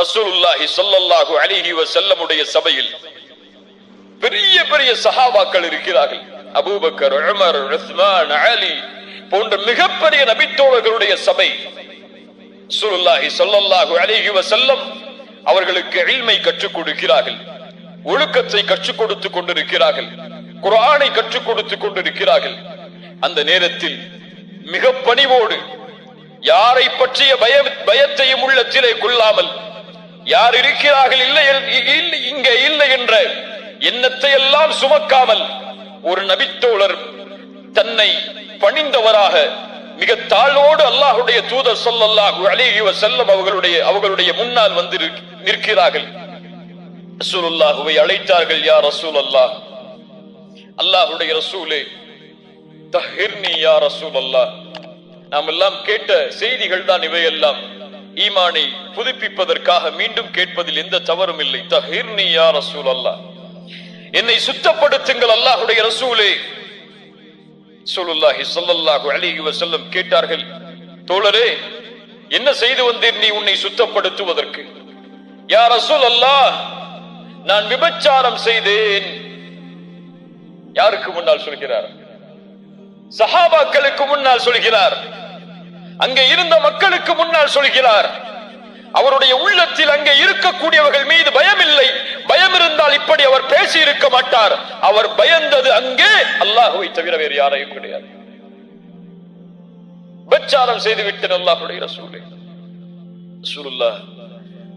ரசூலுல்லாஹி சொல்லல்லாஹு அலிஹி வசல்லமுடைய சபையில் பெரிய பெரிய சஹாபாக்கள் இருக்கிறார்கள். அபூபக்கர் உமர் உஸ்மான் அலி போன்ற மிகப்பெரிய நபித்தோழர்களுடைய சபை. ரசூலுல்லாஹி சொல்லல்லாஹு அலிஹி வசல்லம் அவர்களுக்கு எளிமை கற்றுக் கொடுக்கிறார்கள். ஒழுக்கத்தை கற்றுக் கொடுத்துக் கொண்டிருக்கிறார்கள். குரானை கற்றுக் கொடுத்துக் கொண்டிருக்கிறார்கள். அந்த நேரத்தில் மிக பணிவோடு யாரை பற்றிய பய பயத்தையும் உள்ளத்திலே கொள்ளாமல் யார் இருக்கிறார்கள் இல்லை இங்கே இல்லை என்ற எண்ணத்தை எல்லாம் சுமக்காமல் ஒரு நபித்தோழர் தன்னை பணிந்தவராக மிக தாழ்வோடு அல்லாஹுடைய தூதர் ஸல்லல்லாஹு அலைஹி செல்லம் அவர்களுடைய அவர்களுடைய முன்னால் வந்து நிற்க- நிற்கிறார்கள். ரசூலுல்லாஹுவை அழைத்தார்கள் யார் ரசூல் அல்லாஹ் அல்லாஹுடைய ரசூலே தஹிர்னி யா ரசூலல்லாஹ். நாம் எல்லாம் கேட்ட செய்திகள் தான் இவையெல்லாம். ஈமானை புதுப்பிப்பதற்காக மீண்டும் கேட்பதில் எந்த தவறும் இல்லை. தஹிர்னி யா ரசூலல்லாஹ். என்னை சுத்தப்படுத்துங்கள் அல்லாஹுடைய ரசூலே. சொல்லுல்லாஹி சொல்லல்லாஹு அலைஹி வஸல்லம் கேட்டார்கள் தோழரே என்ன செய்து வந்தீர் நீ உன்னை சுத்தப்படுத்துவதற்கு? யா ரசூல் அல்லாஹ் நான் விபச்சாரம் செய்தேன். யாருக்கு முன்னால் சொல்கிறார்? சஹாபாக்களுக்கு முன்னால் சொல்கிறார். அங்கே இருந்த மக்களுக்கு முன்னால் சொல்கிறார் அவருடைய உள்ளத்தில் அங்கே இருக்கக்கூடியவர்கள் மீது பயம் இல்லை பயம் இருந்தால் இப்படி அவர் பேசி இருக்க மாட்டார். அவர் பயந்தது அங்கே அல்லாஹுவை தவிர வேறு யாரையும் கிடையாது. விபச்சாரம் செய்து விட்டேன் அல்லாஹுடைய ரசூலே.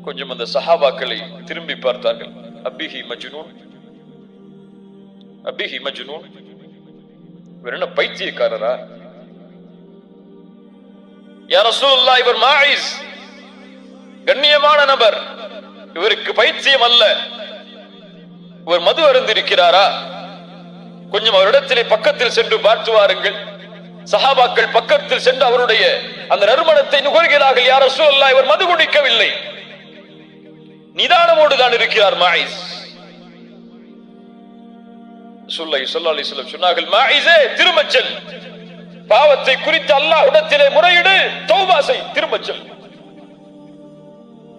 கொஞ்சம் அந்த சஹாபாக்களை திரும்பி பார்த்தார்கள். அபிஹி மஜ்னூன். அபிஹி மஜ்னூன். இவர் என்ன பைத்தியக்காரரா? யா இவர் மாயிஸ் கண்ணியமான நபர். இவருக்கு பைத்தியம் அல்ல. இவர் மது அருந்திருக்கிறாரா? கொஞ்சம் அவரிடத்திலே பக்கத்தில் சென்று பார்த்து வாருங்கள். சஹாபாக்கள் பக்கத்தில் சென்று அவருடைய அந்த நறுமணத்தை நுகர்கிறார்கள். யார் ரசூலுல்லாஹ் இவர் மது குடிக்கவில்லை. நிதானமோடு தான் இருக்கிறார் மாயிஸ் சுல்லை சொல்லி சொல்ல சொன்னார்கள் மாயிஸே திருமச்சல் பாவத்தை குறித்து அல்லாஹுடத்திலே முறையிடு தௌபாசை திரும்ப செல்.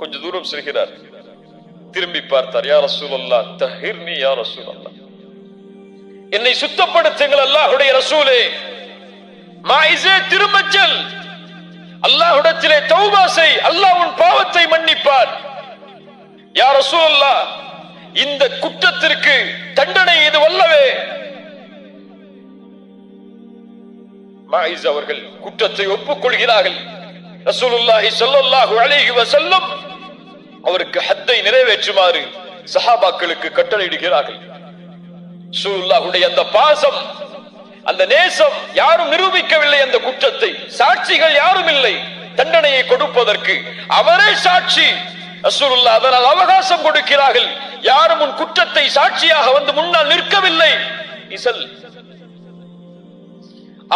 கொஞ்ச தூரம் செல்கிறார். திரும்பி பார்த்தார் யார் ரசூலல்லா தஹிர்னி யார் ரசூலல்லா என்னை சுத்தப்படுத்துங்கள் அல்லாஹுடைய ரசூலே. மாயிசே திரும்பச் செல். அல்லாஹுடத்திலே தௌபாசை அல்லாஹ் உன் பாவத்தை மன்னிப்பார். யார் ரசூலல்லா இந்த குற்றத்திற்கு தண்டனை இது வல்லவே. மாயிஸ் அவர்கள் குற்றத்தை ஒப்புக்கொள்கிறார்கள். ரசூலுல்லாஹி ஸல்லல்லாஹு அலைஹி வஸல்லம் அவருக்கு ஹத்தை நிறைவேற்றுமாறு சஹாபாக்களுக்கு கட்டளையிடுகிறார்கள். ரசூலுல்லாஹுடைய அந்த பாசம் அந்த நேசம் யாரும் நிரூபிக்கவில்லை அந்த குற்றத்தை. சாட்சிகள் யாரும் இல்லை. தண்டனையை கொடுப்பதற்கு அவரே சாட்சி. ரசூலுல்லா அதனால் அவகாசம் கொடுக்கிறார்கள். யாரும் உன் குற்றத்தை சாட்சியாக வந்து முன்னால் நிற்கவில்லை. இசல்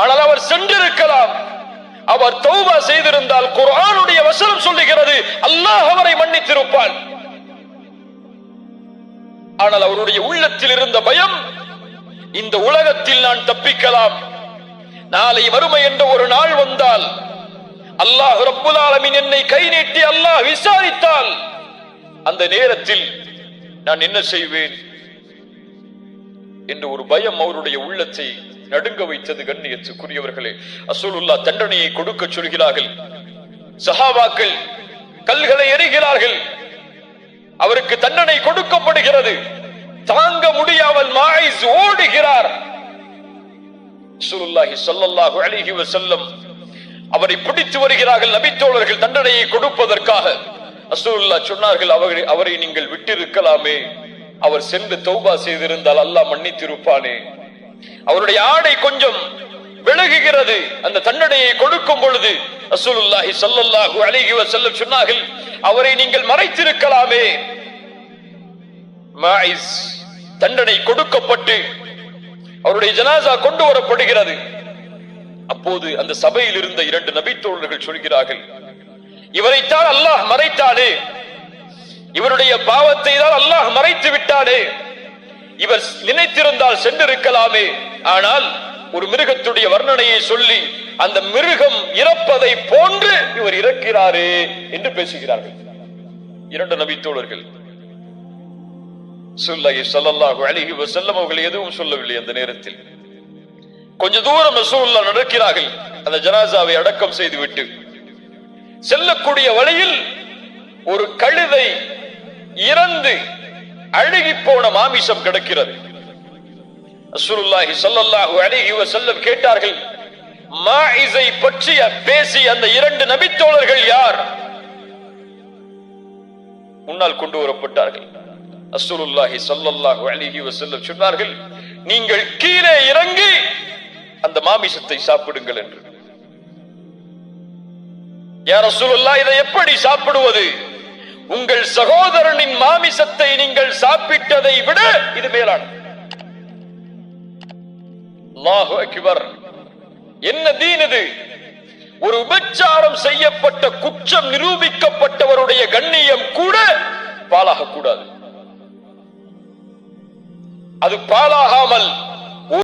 ஆனால் அவர் சென்றிருக்கலாம். அவர் தௌபா செய்திருந்தால் குரானுடைய வசனம் சொல்லுகிறது அல்லாஹ் அவரை மன்னித்திருப்பான். ஆனால் அவருடைய உள்ளத்தில் இருந்த பயம் இந்த உலகத்தில் நான் தப்பிக்கலாம். நாளை வறுமை என்ற ஒரு நாள் வந்தால் அல்லாஹ் ரப்புல் என்னை கை நீட்டி அல்லாஹ் விசாரித்தால் அந்த நேரத்தில் நான் என்ன செய்வேன்? என்று ஒரு பயம் அவருடைய உள்ளத்தை நடுங்க வைத்தது கண்ணியத்துக்குரியவர்களே. அசூலுல்லா தண்டனையை கொடுக்க சொல்கிறார்கள். சஹாபாக்கள் கல்களை எறிகிறார்கள். அவருக்கு தண்டனை கொடுக்கப்படுகிறது. தாங்க முடியாமல் மாயிஸ் ஓடுகிறார். ரசூலுல்லாஹி சொல்லல்லாஹு அழகி வஸல்லம் அவரை பிடித்து வருகிறார்கள். நபித்தோழர்கள் தண்டனையை கொடுப்பதற்காக. ரசூலுல்லாஹ் சொன்னார்கள் அவரை அவரை நீங்கள் விட்டிருக்கலாமே. அவர் சென்று தௌபா செய்திருந்தால் அல்லாஹ் மன்னித்திருப்பானே. அவருடைய ஆடை கொஞ்சம் விலகுகிறது. அந்த தண்டனையை கொடுக்கும் பொழுது ரசூலுல்லாஹி ஸல்லல்லாஹு அலைஹி வஸல்லம் சொன்னார்கள் அவரை நீங்கள் மறைத்திருக்கலாமே. மாயிஸ் தண்டனை கொடுக்கப்பட்டு அவருடைய ஜனாசா கொண்டு வரப்படுகிறது. அப்போது அந்த சபையில் இருந்த இரண்டு நபித்தோழர்கள் சொல்கிறார்கள் இவரைத்தான் அல்லாஹ் மறைத்தானே. இவருடைய பாவத்தை தான் அல்லாஹ் மறைத்து விட்டானே. இவர் நினைத்திருந்தால் சென்றிருக்கலாமே. ஆனால் ஒரு மிருகத்துடைய வர்ணனையை சொல்லி அந்த மிருகம் இறப்பதை போன்று இவர் இறக்கிறாரே என்று பேசுகிறார்கள். இரண்டு நபித்தோழர்கள். சுல்லாஹி ஸல்லல்லாஹு அலைஹி வஸல்லம் அவர்கள் எதுவும் சொல்லவில்லை அந்த நேரத்தில். கொஞ்ச தூரம் ரசூலுல்லா நடக்கிறார்கள். அந்த ஜனாசாவை அடக்கம் செய்துவிட்டு செல்லக்கூடிய வழியில் ஒரு கழுதை இறந்து அழுகி போன மாமிசம் கிடக்கிறது. ரசூலுல்லாஹி சல்லல்லாஹு அலைஹி வஸல்லம் கேட்டார்கள் மாஇஸை பற்றிய பேசி அந்த இரண்டு நபித்தோழர்கள் யார்? முன்னால் கொண்டு வரப்பட்டார்கள். அசுலுல்லாஹி சல்லல்லாஹு அலைஹி வஸல்லம் சொன்னார்கள் நீங்கள் கீழே இறங்கி அந்த மாமிசத்தை சாப்பிடுங்கள் என்று. யார் ரசூலுல்லாஹ் இதை எப்படி சாப்பிடுவது? உங்கள் சகோதரனின் மாமிசத்தை நீங்கள் சாப்பிட்டதை விட இது மேலான என்ன தீன் இது? ஒரு உபச்சாரம் செய்யப்பட்ட குற்றம் நிரூபிக்கப்பட்டவருடைய கண்ணியம் கூட பாலாகக்கூடாது அது பாலாகாமல்